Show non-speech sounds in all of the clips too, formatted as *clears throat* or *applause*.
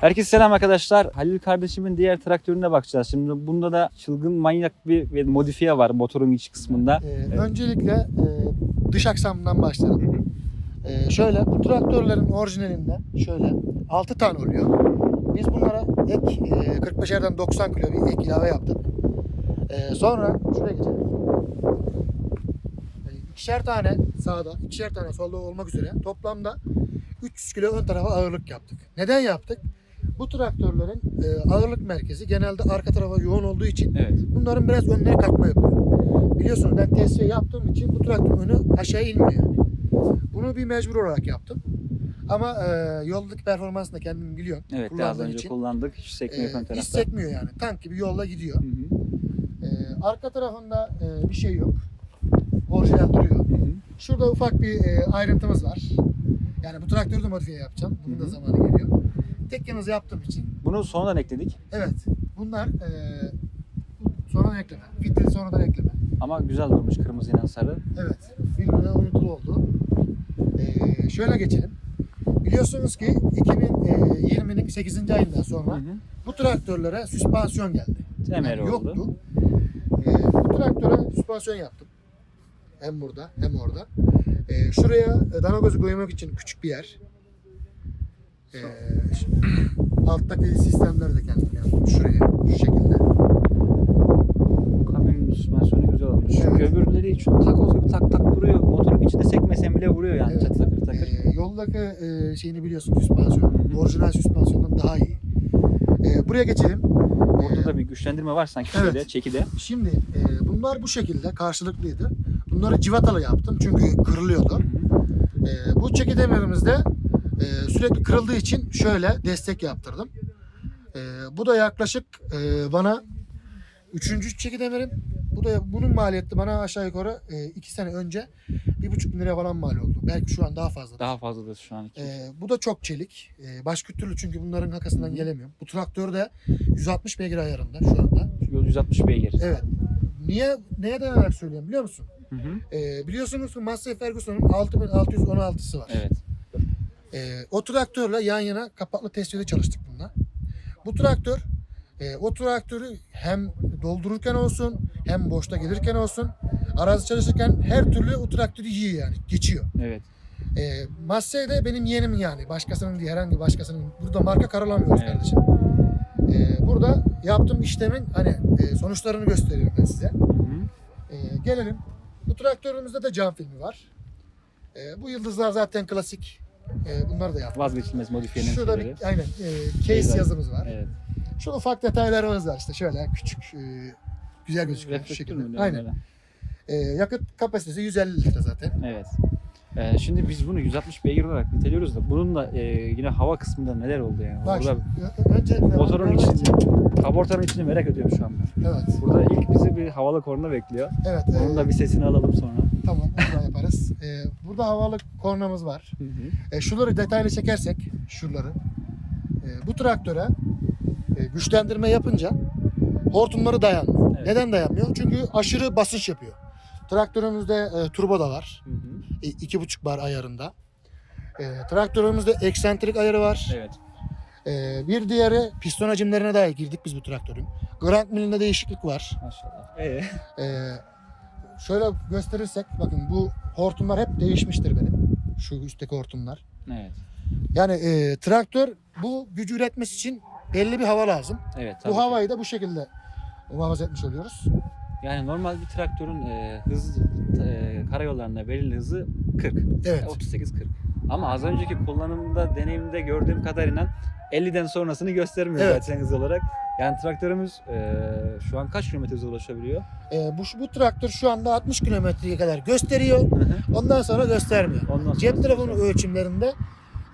Herkese selam arkadaşlar. Halil kardeşimin diğer traktörüne bakacağız. Şimdi bunda da çılgın manyak bir modifiye var motorun iç kısmında. Ee, Öncelikle e, dış aksamından başlayalım. Ee, şöyle bu traktörlerin orijinalinde şöyle 6 tane oluyor. Biz bunlara ek e, 45'erden 90 kilo bir ek ilave yaptık. Ee, sonra şuraya geçelim. Ee, ikişer tane sağda, ikişer tane solda olmak üzere toplamda 300 kilo ön tarafa ağırlık yaptık. Neden yaptık? Bu traktörlerin e, ağırlık merkezi genelde arka tarafa yoğun olduğu için Evet. bunların biraz önleri kalkma yapıyor. Biliyorsunuz ben tesiye yaptığım için bu traktörün önü aşağı inmiyor yani. Bunu bir mecbur olarak yaptım. Ama e, yoldaki performansını da kendim biliyorum. Evet Kullandığım önce için. kullandık. Hiç sekmiyor E, ön hiç tarafta. sekmiyor yani. Tank gibi yolda gidiyor. Hı hı. E, arka tarafında e, bir şey yok. Orijinal duruyor. Hı hı. Şurada ufak bir e, ayrıntımız var. Yani bu traktörü de modifiye yapacağım. Bunun Hı da hı. zamanı geliyor. Tek yanız yaptığım için Bunu sonradan ekledik evet bunlar e, sonradan ekleme. Fitili sonradan ekleme. ama güzel durmuş kırmızı ile sarı. Evet, birbirine uyumlu oldu. Ee, şöyle geçelim. Biliyorsunuz ki 2020'nin 8. ayından Hı sonra hı. bu traktörlere süspansiyon geldi. Temel Yani oldu. yoktu. Ee, bu traktöre süspansiyon yaptım. Hem burada hem orada. Ee, şuraya e, dana gözü koymak için küçük bir yer. Ee, *clears throat* alttaki sistemleri de kendim yaptım. Şuraya şu şekilde. Kabinin süspansiyonu güzel olmuş. Çünkü Evet. öbürleri çok takoz gibi tak tak vuruyor. Motorun içinde sekmesen bile vuruyor yani Evet. çat takır takır. Ee, yoldaki e, şeyini biliyorsun süspansiyon. Hı. Orijinal süspansiyondan daha iyi. Ee, buraya geçelim. Orada Ee, da bir güçlendirme var sanki Evet. şeyde, çekide. Şimdi e, bunlar bu şekilde karşılıklıydı. Bunları civatalı yaptım çünkü kırılıyordu. Hı hı. E, bu çeki demirimizde e, sürekli kırıldığı için şöyle destek yaptırdım. E, bu da yaklaşık e, bana üçüncü çeki demirim. Bu da bunun maliyeti bana aşağı yukarı e, iki sene önce bir buçuk bin liraya falan mal oldu. Belki şu an daha fazla. Daha fazladır şu an. E, bu da çok çelik. E, başka türlü çünkü bunların hakasından gelemiyorum. Bu traktör de 160 beygir ayarında şu anda. Yol 160 beygir. Evet. Niye neye dayanarak söylüyorum biliyor musun? Hı hı. Ee, biliyorsunuz Massey Ferguson'un 6616'sı var. Evet. Ee, o traktörle yan yana kapaklı testiyede çalıştık bununla. Bu traktör e, o traktörü hem doldururken olsun hem boşta gelirken olsun arazi çalışırken her türlü o traktörü yiyor yani geçiyor. Evet. E, Massey de benim yeğenim yani başkasının değil herhangi başkasının burada marka karalamıyoruz Evet. kardeşim. E, burada yaptığım işlemin hani e, sonuçlarını gösteriyorum ben size. Hı. Ee, gelelim. Bu traktörümüzde de cam filmi var. Ee, bu yıldızlar zaten klasik. Ee, bunları da yaptık. Vazgeçilmez modifiyenin Şurada şeyleri. bir aynen e, case yazımız var. Evet. Şu ufak detaylarımız var işte şöyle küçük e, güzel gözüküyor şu Reflektör şekilde. mü? Aynen. Öyle. Ee, yakıt kapasitesi 150 litre zaten. Evet. Ee, şimdi biz bunu 160 beygir olarak niteliyoruz da bunun da e, yine hava kısmında neler oldu yani? Bak Burada ö- önce motorun içi, kaportanın içini merak ediyorum şu an ben. Evet. Burada ilk bizi bir havalı korna bekliyor. Evet. Onun e, da bir sesini alalım sonra. Tamam onu da Ee, burada havalı kornamız var. Hı hı. E, şuları detaylı çekersek, şuraları. E, bu traktöre e, güçlendirme yapınca hortumları dayanmıyor. Evet. Neden dayanmıyor? Çünkü aşırı basınç yapıyor. Traktörümüzde e, turbo da var. Hı hı. E, iki buçuk bar ayarında. E, traktörümüzde eksantrik ayarı var. Evet. E, bir diğeri piston hacimlerine dair girdik biz bu traktörün. Grand milinde değişiklik var. Maşallah. Ee, E, şöyle gösterirsek bakın bu hortumlar hep değişmiştir benim. Şu üstteki hortumlar. evet. Yani e, traktör bu gücü üretmesi için belli bir hava lazım. Evet. bu ki. havayı da bu şekilde muhafaza etmiş oluyoruz. Yani normal bir traktörün e, hız e, karayollarında belirli hızı 40. Evet. 38 40. Ama az önceki kullanımda deneyimde gördüğüm kadarıyla 50'den sonrasını göstermiyor Evet. zaten hız olarak. Yani traktörümüz e, şu an kaç kilometre hıza ulaşabiliyor? E, bu, bu traktör şu anda 60 kilometreye kadar gösteriyor. Ondan sonra göstermiyor. Ondan Cep sonra- telefonu ölçümlerinde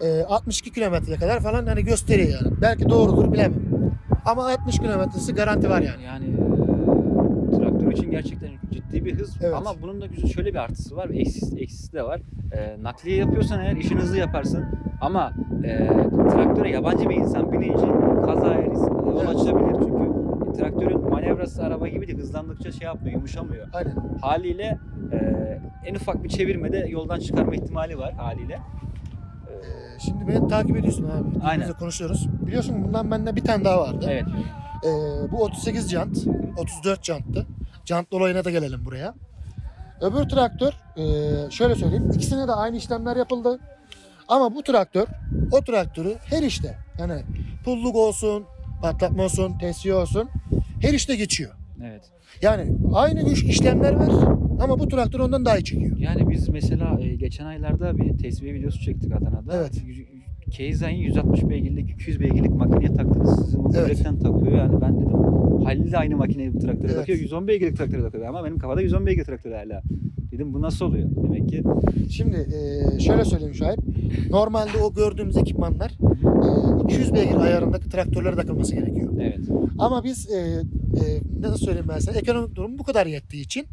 e, 62 kilometreye kadar falan hani gösteriyor yani. Belki doğrudur bilemem. Ama 60 kilometresi garanti var yani. Yani için gerçekten ciddi bir hız Evet. ama bunun da güzel şöyle bir artısı var eksisi, eksisi de var. E, nakliye yapıyorsan eğer işin hızlı yaparsın ama e, traktöre yabancı bir insan binince kazaya risk yol Evet. açabilir çünkü traktörün manevrası araba gibi de hızlandıkça şey yapmıyor, yumuşamıyor. Aynen. Haliyle e, en ufak bir çevirmede yoldan çıkarma ihtimali var haliyle. E, Ee, şimdi beni takip ediyorsun abi. Birbirimizle Aynen. konuşuyoruz. Biliyorsun bundan bende bir tane daha vardı. Evet. Ee, bu 38 jant, 34 janttı. Jant olayına da gelelim buraya. Öbür traktör, e, şöyle söyleyeyim, ikisine de aynı işlemler yapıldı. Ama bu traktör, o traktörü her işte, yani pulluk olsun, patlatma olsun, tesiye olsun, her işte geçiyor. Evet. Yani aynı güç işlemler var ama bu traktör ondan daha iyi çekiyor. Yani biz mesela e, geçen aylarda bir tesviye videosu çektik Adana'da. Evet. Keiza'yı 160 beygirlik, 200 beygirlik makineye taktınız. Sizin o Evet. takıyor. Yani ben dedim Halil de aynı makineyi bu traktöre Evet. takıyor. 110 beygirlik traktöre takıyor. Ama benim kafada 110 beygir traktör hala. Dedim bu nasıl oluyor? Demek ki Şimdi e, şöyle söyleyeyim Şahip. Normalde o gördüğümüz ekipmanlar e, 200 beygir ayarındaki traktörlere takılması gerekiyor. evet. Ama biz e, e, nasıl söyleyeyim ben sana ekonomik durum bu kadar yettiği için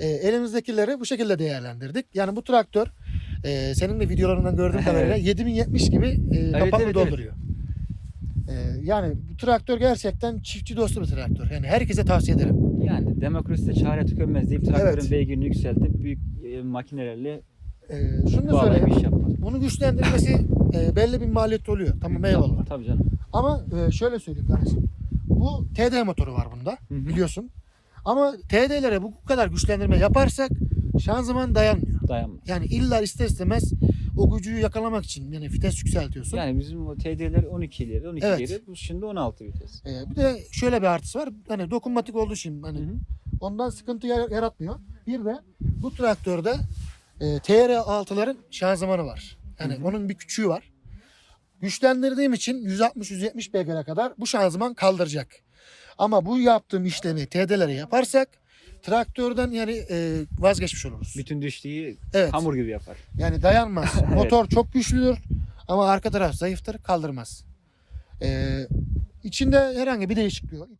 e, elimizdekileri bu şekilde değerlendirdik. Yani bu traktör e, senin de videolarından gördüğüm *laughs* kadarıyla 7070 gibi e, evet, evet. dolduruyor. E, yani bu traktör gerçekten çiftçi dostu bir traktör. Yani herkese tavsiye ederim. Yani demokrasi de çare tükenmez deyip traktörün Evet. beygirini yükseltip büyük e, makinelerle E, şunu da bağlayıp söyleyeyim. iş yapmak. Bunu güçlendirmesi e, belli bir maliyet oluyor. Tamam eyvallah. Tabii canım. Ama e, şöyle söyleyeyim kardeşim. Bu TD motoru var bunda Hı hı. biliyorsun. Ama TD'lere bu kadar güçlendirme yaparsak şanzıman dayanmıyor. Dayanmaz. Yani illa ister istemez o gücü yakalamak için yani vites yükseltiyorsun. Yani bizim o TD'ler 12 ileri, 12 Evet. geri. Bu şimdi 16 vites. E, bir de şöyle bir artısı var. Hani dokunmatik olduğu için hani Hı hı. ondan sıkıntı yar- yaratmıyor. Bir de bu traktörde e, TR6'ların şanzımanı var. Yani Hı hı. onun bir küçüğü var. Güçlendirdiğim için 160-170 beygire kadar bu şanzıman kaldıracak. Ama bu yaptığım işlemi TD'lere yaparsak traktörden yani e, vazgeçmiş oluruz. Bütün düştüğü Evet. hamur gibi yapar. Yani dayanmaz. *laughs* Motor çok güçlüdür ama arka taraf zayıftır, kaldırmaz. E, içinde herhangi bir değişiklik yok.